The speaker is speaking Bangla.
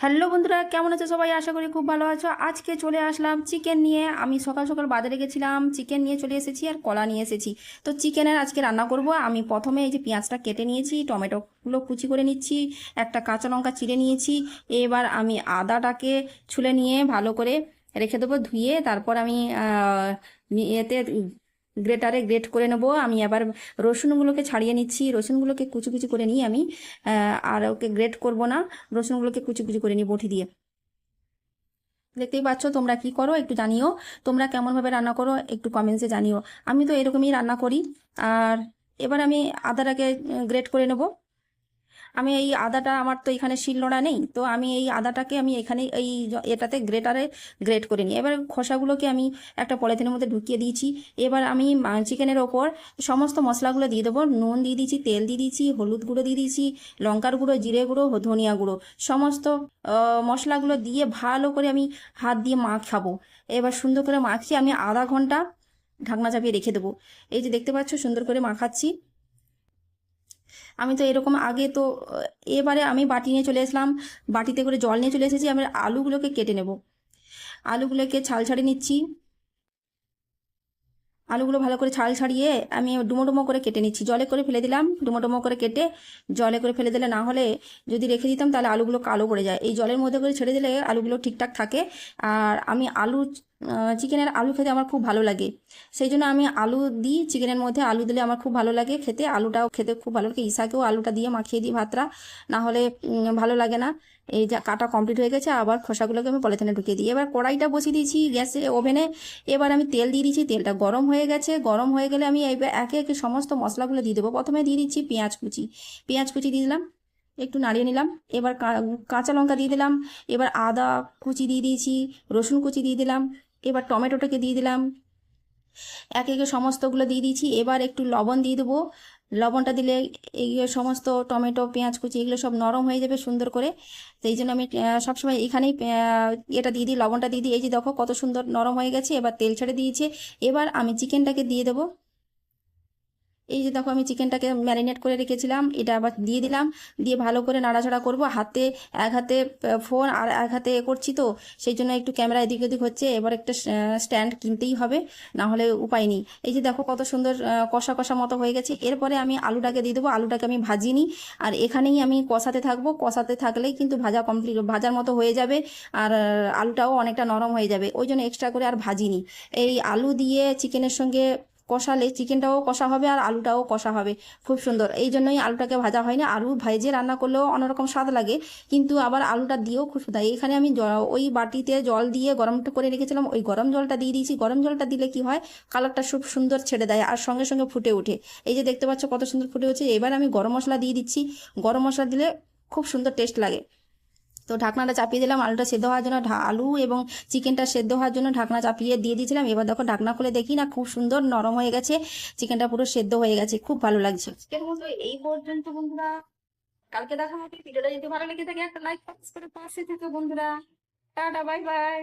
হ্যালো বন্ধুরা, কেমন আছো সবাই? আশা করি খুব ভালো আছো। আজকে চলে আসলাম চিকেন নিয়ে। আমি সকাল সকাল বাজারে গেছিলাম, চিকেন নিয়ে চলে এসেছি আর কলা নিয়ে এসেছি। তো চিকেনের আজকে রান্না করব। আমি প্রথমে এই যে পেঁয়াজটা কেটে নিয়েছি, টমেটোগুলো কুচি করে নিচ্ছি, একটা কাঁচা লঙ্কা চিড়ে নিয়েছি। এবার আমি আদাটাকে ছুলে নিয়ে ভালো করে রেখে দেবো ধুয়ে। তারপর আমি এতে গ্রেটারে গ্রেট করে নেব। আমি আবার রসুনগুলোকে ছাড়িয়ে নিচ্ছি। রসুনগুলোকে কুচু কুচু করে নিই আমি। আর ওকে গ্রেট করব না। রসুনগুলোকে কুচু কুচি করে নিই বটি দিয়ে। দেখতেই পাচ্ছ তোমরা কি করো একটু জানিও। তোমরা কেমনভাবে রান্না করো একটু কমেন্টসে জানিও। আমি তো এরকমই রান্না করি। আর এবার আমি আদাটাকে গ্রেট করে নেব। আমি এই আদাটা, আমার তো এখানে শিলনোড়া নেই, তো আমি এই আদাটাকে আমি এখানে এই এটাতে গ্রেটারে গ্রেট করে নিই। এবার খোসাগুলোকে আমি একটা পলিথিনের মধ্যে ঢুকিয়ে দিয়েছি। এবার আমি চিকেনের ওপর সমস্ত মশলাগুলো দিয়ে দেবো। নুন দিয়ে দিয়েছি, তেল দিয়ে দিয়েছি, হলুদ গুঁড়ো দিয়ে দিয়েছি, লঙ্কার গুঁড়ো, জিরে গুঁড়ো, ধনিয়া গুঁড়ো। সমস্ত মশলাগুলো দিয়ে ভালো করে আমি হাত দিয়ে মাখাবো। এবার সুন্দর করে মাখিয়ে আমি আধা ঘণ্টা ঢাকনা চাপিয়ে রেখে দেবো। এই যে দেখতে পাচ্ছ, সুন্দর করে মাখাচ্ছি। আমি তো এরকম আগে তো এবারে আমি বাটি নিয়ে চলে এসলাম, বাটিতে করে জল নিয়ে চলে এসেছি, আমি আলুগুলোকে কেটে নেব। আলুগুলোকে ছাল ছাড়িয়ে নিচ্ছি। আলুগুলো ভালো করে ছাল ছাড়িয়ে আমি ডুমো ডুমো করে কেটে নিচ্ছি। জলে করে ফেলে দিলাম, ডুমো ডুমো করে কেটে জলে করে ফেলে দিলে না হলে যদি রেখে দিতাম তাহলে আলুগুলো কালো পড়ে যায়। এই জলের মধ্যে করে ছেড়ে দিলে আলুগুলো ঠিকঠাক থাকে। আর আমি আলু চিকেনের আলু খেতে আমার খুব ভালো লাগে। সেই জন্য আমি আলু দিই চিকেনের মধ্যে আলু দিলে আমার খুব ভালো লাগে খেতে। আলুটাও খেতে খুব ভালো লাগে। ইসাকেও আলুটা দিয়ে মাখিয়ে দিই ভাতটা। না হলে ভালো লাগে না। এই যে কাটা কমপ্লিট হয়ে গেছে, আবার খোসাগুলোকে আমি পলিথিনে ঢুকিয়ে দিই। এবার কড়াইটা বসিয়ে দিয়েছি গ্যাসে, ওভেনে। এবার আমি তেল দিয়ে দিয়েছি, তেলটা গরম হয়ে গেছে। গরম হয়ে গেলে আমি এবার একে একে সমস্ত মশলাগুলো দিয়ে দেবো। প্রথমে দিয়ে দিচ্ছি পেঁয়াজ কুচি। পেঁয়াজ কুচি দিয়ে দিলাম, একটু নাড়িয়ে নিলাম। এবার কাঁচা লঙ্কা দিয়ে দিলাম। এবার আদা কুচি দিয়ে দিয়েছি, রসুন কুচি দিয়ে দিলাম। এবার টমেটোটাকে দিয়ে দিলাম। একে একে সমস্তগুলো দিয়ে দিয়েছি। এবার একটু লবণ দিয়ে দেবো। লবণটা দিলে এই সমস্ত টমেটো, পেঁয়াজ কুচি এগুলো সব নরম হয়ে যাবে সুন্দর করে। সেই জন্য আমি সবসময় এখানেই এটা দিয়ে দিই, লবণটা দিয়ে দিই। এই যে দেখো কত সুন্দর নরম হয়ে গেছে। এবার তেল ছেড়ে দিয়েছে। এবার আমি চিকেনটাকে দিয়ে দেবো। এই যে দেখো আমি চিকেনটাকে ম্যারিনেট করে রেখেছিলাম, এটা আবার দিয়ে দিলাম, দিয়ে ভালো করে নাড়াচাড়া করব। হাতে এক হাতে ফোন আর এক হাতে এ করছি তো, সেই জন্য একটু ক্যামেরা এদিক ওদিক হচ্ছে, এবার একটা স্ট্যান্ড কিনতেই হবে না হলে উপায় নেই। এই যে দেখো কত সুন্দর কষা কষা মতো হয়ে গেছে, এরপরে আমি আলুটাকে দিয়ে দেবো, আলুটাকে আমি ভাজিনি আর এখানেই আমি কষাতে থাকব, কষাতে থাকলেই কিন্তু ভাজা কমপ্লিট ভাজার মতো হয়ে যাবে, আর, আলুটাও অনেকটা নরম হয়ে যাবে, ওই জন্য এক্সট্রা করে আর ভাজিনি। এই আলু দিয়ে চিকেনের সঙ্গে কষালে চিকেনটাও কষা হবে আর আলুটাও কষা হবে। খুব সুন্দর। এই জন্যই আলুটাকে ভাজা হয় না আলু ভেজে রান্না করলেও অন্যরকম স্বাদ লাগে, কিন্তু আবার আলুটা দিয়েও খুব সুন্দর। এখানে আমি ওই বাটিতে জল দিয়ে গরম করে রেখেছিলাম। ওই গরম জলটা দিয়ে দিয়েছি। গরম জলটা দিলে কি হয়? কালারটা খুব সুন্দর ছেড়ে দেয় আর সঙ্গে সঙ্গে ফুটে ওঠে। এই যে দেখতে পাচ্ছ কত সুন্দর ফুটে উঠছে। এবার আমি গরম মশলা দিয়ে দিচ্ছি। গরম মশলা দিলে খুব সুন্দর টেস্ট লাগে। তো ঢাকনাটা চাপিয়ে দিলাম, আলুটা সেদ্ধ হওয়ার জন্য আলু এবং চিকেনটা সেদ্ধ হওয়ার জন্য ঢাকনা চাপিয়ে দিয়ে দিয়েছিলাম। এবার দেখো ঢাকনা খুলে দেখি না, খুব সুন্দর নরম হয়ে গেছে। চিকেনটা পুরো সেদ্ধ হয়ে গেছে, খুব ভালো লাগছে। চিকেন এই পর্যন্ত বন্ধুরা। কালকে দেখা হবে, ভিডিওটা যদি ভালো লেগে থাকে একটা লাইক করে পাশে থেকে বন্ধুরা। Tata bye bye